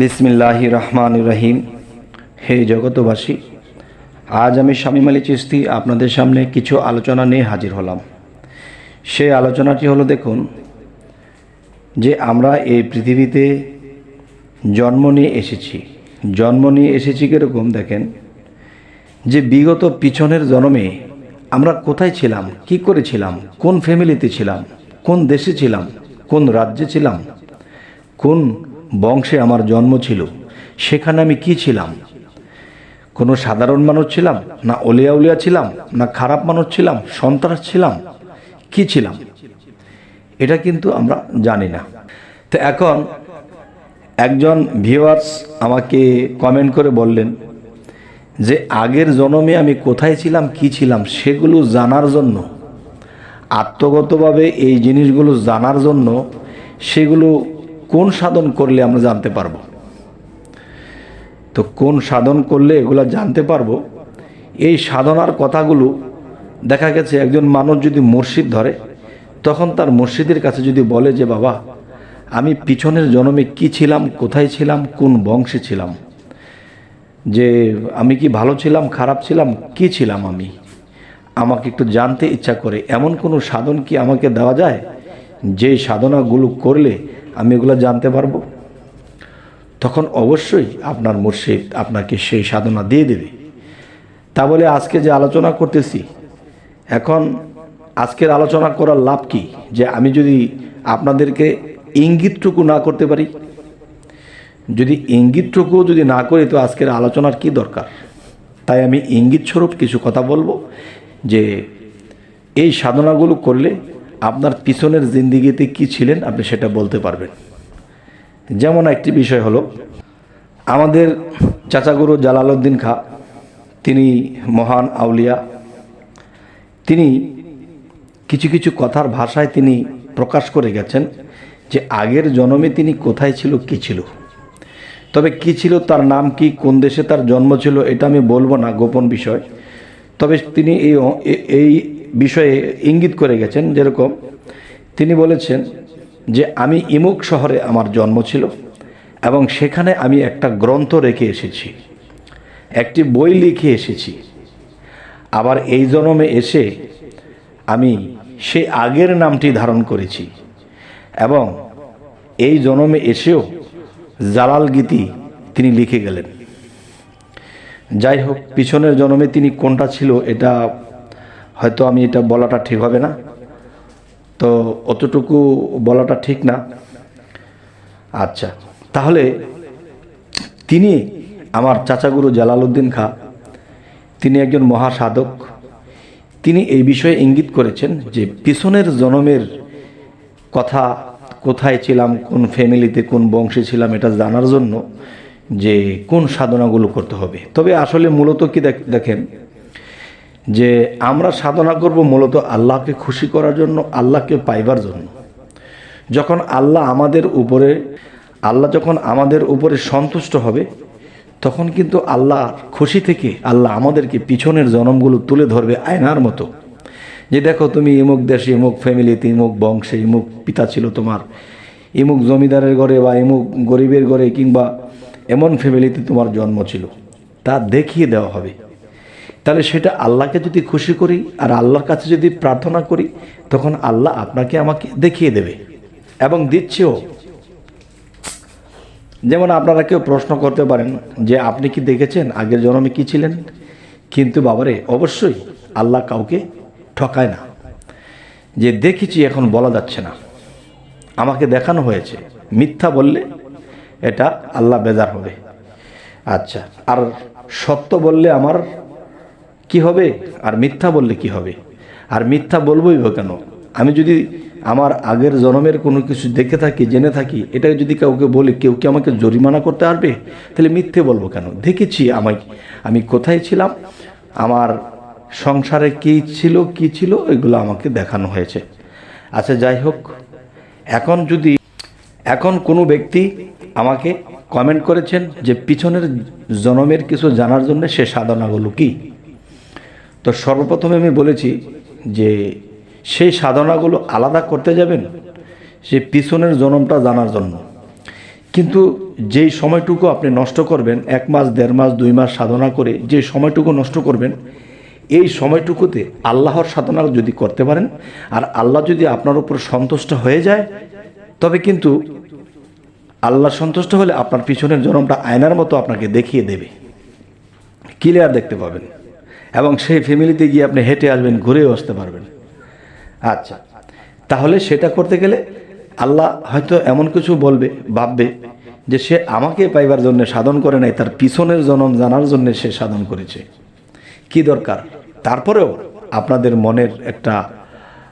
বিসমিল্লাহি রহমান রহিম। হে জগতবাসী আজ আমি স্বামী আলী চিস্তি আপনাদের সামনে কিছু আলোচনা নিয়ে হাজির হলাম। সেই আলোচনাটি হলো, দেখুন, যে আমরা এই পৃথিবীতে জন্ম নিয়ে এসেছি। জন্ম নিয়ে এসেছি কীরকম, দেখেন, যে বিগত পিছনের জন্মে আমরা কোথায় ছিলাম, কি করেছিলাম, কোন ফ্যামিলিতে ছিলাম, কোন দেশে ছিলাম, কোন রাজ্যে ছিলাম, কোন বংশে আমার জন্ম ছিল। সেখানে আমি কি ছিলাম? কোনো সাধারণ মানুষ ছিলাম? না অলিয়া উলিয়া ছিলাম? না খারাপ মানুষ ছিলাম? সন্ত্রাস ছিলাম? কি ছিলাম? এটা কিন্তু আমরা জানি না। তো এখন একজন ভিউয়ার্স আমাকে কমেন্ট করে বললেন যে, আগের জন্মে আমি কোথায় ছিলাম? কি ছিলাম? সেগুলো জানার জন্য, আত্মগতভাবে এই জিনিসগুলো জানার জন্য সেগুলো কোন সাধন করলে আমরা জানতে পারব? তো কোন সাধন করলে এগুলো জানতে পারব? এই সাধনার কথাগুলো দেখা গেছে, একজন মানুষ যদি মসজিদ ধরে, তখন তার মসজিদের কাছে যদি বলে যে, বাবা, আমি পিছনের জন্মে কি ছিলাম, কোথায় ছিলাম, কোন বংশে ছিলাম? যে আমি কি ভালো ছিলাম, খারাপ ছিলাম, কি ছিলাম আমি? আমাকে একটু জানতে ইচ্ছা করে। এমন কোনো সাধন কি আমাকে দেওয়া যায়? যে সাধনাগুলো করলে আমি এগুলো জানতে পারব। তখন অবশ্যই আপনার মুর্শিদ আপনাকে সেই সাধনা দিয়ে দেবে। তা বলে আজকে যে আলোচনা করতেছি, এখন আজকের আলোচনা করার লাভ কি? যে আমি যদি আপনাদেরকে ইঙ্গিতটুকু না করতে পারি? যদি ইঙ্গিতটুকু যদি না করি, তো আজকের আলোচনার কি দরকার? তাই আমি ইঙ্গিত স্বরূপ কিছু কথা বলব যে, এই সাধনাগুলো করলে আপনার পিছনের জিন্দিগিতে কি ছিলেন আপনি সেটা বলতে পারবেন। যেমন একটি বিষয় হলো, আমাদের চাচাগুরু জালালউদ্দিন খা, তিনি মহান আউলিয়া। তিনি কিছু কিছু কথার ভাষায় তিনি প্রকাশ করে গেছেন যে আগের জন্মে তিনি কোথায় ছিল, কি ছিল। তবে কি ছিল, তার নাম কি, কোন দেশে তার জন্ম ছিল, এটা আমি বলব না, গোপন বিষয়। তবে তিনি এই এই বিষয়ে ইঙ্গিত করে গেছেন যেরকম তিনি বলেছেন যে আমি ইমুক শহরে আমার জন্ম ছিল এবং সেখানে আমি একটা গ্রন্থ রেখে এসেছি, একটি বই লিখে এসেছি। আবার এই জন্মে এসে আমি সেই আগের নামটি ধারণ করেছি এবং এই জন্মে এসেও জালাল গীতি তিনি লিখে গেলেন। যাই হোক, পিছনের জন্মে তিনি কোনটা ছিল এটা হয়তো আমি এটা বলাটা ঠিক হবে না। তো অতটুকু বলাটা ঠিক না। আচ্ছা তাহলে তিনি আমার চাচাগুরু জালালউদ্দিন খা, তিনি একজন মহাসাধক। তিনি এই বিষয়ে ইঙ্গিত করেছেন যে পিছনের জনমের কথা কোথায় ছিলাম, কোন ফ্যামিলিতে কোন বংশে ছিলাম এটা জানার জন্য যে কোন সাধনাগুলো করতে হবে। তবে আসলে মূলত কি দেখ- দেখেন যে আমরা সাধনা করব মূলত আল্লাহকে খুশি করার জন্য, আল্লাহকে পাইবার জন্য। যখন আল্লাহ আমাদের উপরে, আল্লাহ যখন আমাদের উপরে সন্তুষ্ট হবে, তখন কিন্তু আল্লাহর খুশি থেকে আল্লাহ আমাদেরকে পিছনের জনমগুলো তুলে ধরবে আয়নার মতো। যে দেখো তুমি ইমুক দেশে ইমুক ফ্যামিলিতে ইমুক বংশে ইমুক পিতা ছিল তোমার। ইমুক জমিদারের ঘরে বা ইমুক গরিবের ঘরে কিংবা এমন ফ্যামিলিতে তোমার জন্ম ছিল। তা দেখিয়ে দেওয়া হবে। তাহলে সেটা আল্লাহকে যদি খুশি করি আর আল্লাহর কাছে যদি প্রার্থনা করি, তখন আল্লাহ আপনাকে আমাকে দেখিয়ে দেবে এবং দিচ্ছেও। যেমন আপনারা কেউ প্রশ্ন করতে পারেন যে, আপনি কি দেখেছেন আগের জন্মে কি ছিলেন? কিন্তু বাবারে, অবশ্যই আল্লাহ কাউকে ঠকায় না। যে, দেখেছি, এখন বলা যাচ্ছে না। আমাকে দেখানো হয়েছে। মিথ্যা বললে এটা আল্লাহ বেজার হবে। আচ্ছা আর সত্য বললে আমার কি হবে? আর মিথ্যা বললে কি হবে? আর মিথ্যা বলবোই বা কেন? আমি যদি আমার আগের জন্মের কোনো কিছু দেখে থাকি, জেনে থাকি এটা যদি কাউকে বলি, কেউ কি আমাকে জরিমানা করতে পারবে তাহলে মিথ্যে বলব কেন? দেখেছি আমায়, আমি কোথায় ছিলাম? আমার সংসারে কী ছিল, কি ছিল এগুলো আমাকে দেখানো হয়েছে। আচ্ছা যাই হোক, এখন যদি, এখন কোনো ব্যক্তি আমাকে কমেন্ট করেছেন যে পিছনের জনমের কিছু জানার জন্য সে সাধনাগুলো কী? তো সর্বপ্রথমে আমি বলেছি যে সেই সাধনাগুলো আলাদা করতে যাবেন, সে পিছনের জনমটা জানার জন্য। কিন্তু যেই সময়টুকু আপনি নষ্ট করবেন, এক মাস, দেড় মাস, দুই মাস সাধনা করে যে সময়টুকু নষ্ট করবেন, এই সময়টুকুতে আল্লাহর সাধনা যদি করতে পারেন, আর আল্লাহ যদি আপনার উপর সন্তুষ্ট হয়ে যায়, তবে কিন্তু আল্লাহ সন্তুষ্ট হলে আপনার পিছনের জনমটা আয়নার মতো আপনাকে দেখিয়ে দেবে। ক্লিয়ার দেখতে পাবেন। এবং সেই ফ্যামিলিতে গিয়ে আপনি হেঁটে আসবেন, ঘুরেও আসতে পারবেন। আচ্ছা তাহলে সেটা করতে গেলে আল্লাহ হয়তো এমন কিছু বলবে, ভাববে যে সে আমাকে পাইবার জন্য সাধন করে নাই, তার পিছনের জনম জানার জন্য সে সাধন করেছে। কি দরকার? তারপরেও আপনাদের মনের একটা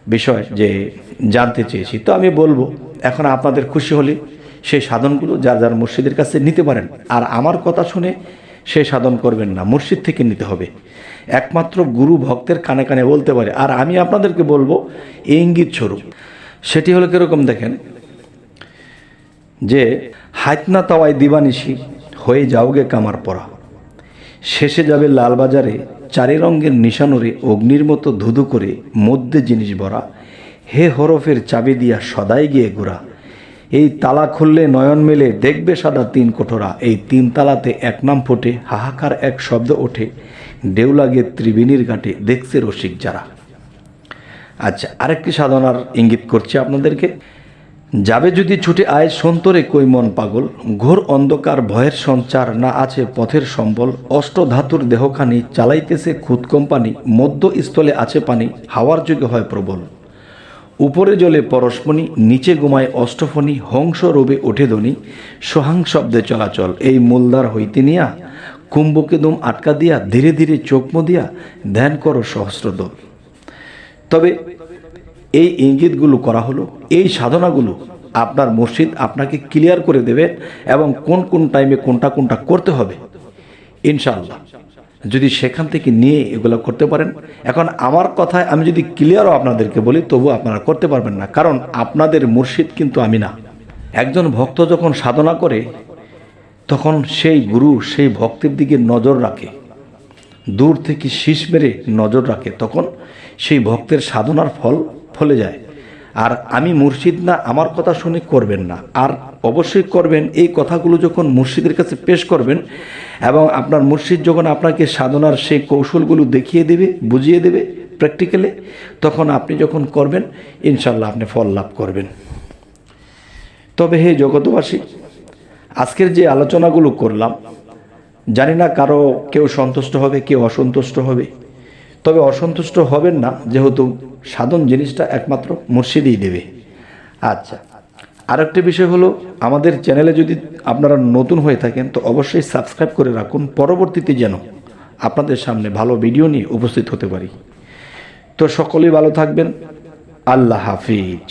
বিষয় যে জানতে চেয়েছি। তো আমি বলব, এখন আপনাদের খুশি হলে সেই সাধনগুলো যার যার মুর্শিদের কাছে নিতে পারেন। আর আমার কথা শুনে সে সাধন করবেন না, মুর্শিদ থেকে নিতে হবে। একমাত্র গুরু ভক্তের কানে কানে বলতে পারে। আর আমি আপনাদেরকে বলব ইঙ্গিত স্বরূপ। সেটি হলো কীরকম দেখেন? যে, হাইতনা তাওয়াই দিবানিশি, হয়ে যাওগে কামার পরা। শেষে যাবে লালবাজারে, চারি রঙের নিশানরে, অগ্নির মতো ধুধু করে মধ্যে জিনিস ভরা। হে হরফের চাবি দিয়া সদাই গিয়ে ঘোরা। এই তালা খুললে নয়ন মেলে, দেখবে সাদা তিন কোঠরা। এই তিন তালাতে এক নাম ফোটে, হাহাকার এক শব্দ ওঠে, ঢেউ লাগে ত্রিবেণীর ঘাটে, দেখছে রসিক যারা। আচ্ছা আরেকটি সাধনার ইঙ্গিত করছি আপনাদেরকে। যাবে যদি ছুটে আয় সন্তরে কই মন পাগল, ঘোর অন্ধকার ভয়ের সঞ্চার, না আছে পথের সম্বল অষ্টধাতুর দেহখানি, চালাইতেছে খুদ কোম্পানি, মধ্যস্থলে আছে পানি, হাওয়ার যুগে হয় প্রবল। উপরে জলে পরশমণি, নিচে ঘুমায় অষ্টফণি, হংস রবে ওঠে ধ্বনি, সোহাং শব্দে চলাচল। এই মূলধার হইতে নিয়া কুম্ভকে দম আটকা দিয়া ধীরে ধীরে চোখ দিয়া ধ্যান করো সহস্রদল তবে এই ইঙ্গিতগুলো করা হলো, এই সাধনাগুলো আপনার মসজিদ আপনাকে ক্লিয়ার করে দেবে এবং কোন কোন টাইমে কোনটা কোনটা করতে হবে, ইনশাআল্লাহ। যদি সেখান থেকে নিয়ে এগুলো করতে পারেন, এখন আমার কথায় আমি যদি ক্লিয়ারও আপনাদেরকে বলি তবু আপনারা করতে পারবেন না, কারণ আপনাদের মুর্শিদ কিন্তু আমি না। একজন ভক্ত যখন সাধনা করে, তখন সেই গুরু সেই ভক্তের দিকে নজর রাখে, দূর থেকে শীষ মেরে নজর রাখে, তখন সেই ভক্তের সাধনার ফল ফলে যায়। আর আমি মুর্শিদ না, আমার কথা শুনে করবেন না। আর অবশ্যই করবেন, এই কথাগুলো যখন মুর্শিদের কাছে পেশ করবেন এবং আপনার মুর্শিদ যখন আপনাকে সাধনার সেই কৌশলগুলো দেখিয়ে দেবে, বুঝিয়ে দেবে প্র্যাকটিক্যালি তখন আপনি যখন করবেন ইনশাল্লাহ আপনি ফল লাভ করবেন। তবে হে জগতবাসী আজকের যে আলোচনাগুলো করলাম, জানি না কারও কেউ সন্তুষ্ট হবে, কেউ অসন্তুষ্ট হবে। তবে অসন্তুষ্ট হবেন না, যেহেতু সাধন জিনিসটা একমাত্র মুর্শিদেই দেবে। আচ্ছা আরেকটি বিষয় হলো, আমাদের চ্যানেলে যদি আপনারা নতুন হয়ে থাকেন, তো অবশ্যই সাবস্ক্রাইব করে রাখুন। পরবর্তীতে যেন আপনাদের সামনে ভালো ভিডিও নিয়ে উপস্থিত হতে পারি। তো সকলেই ভালো থাকবেন। আল্লাহ হাফিজ।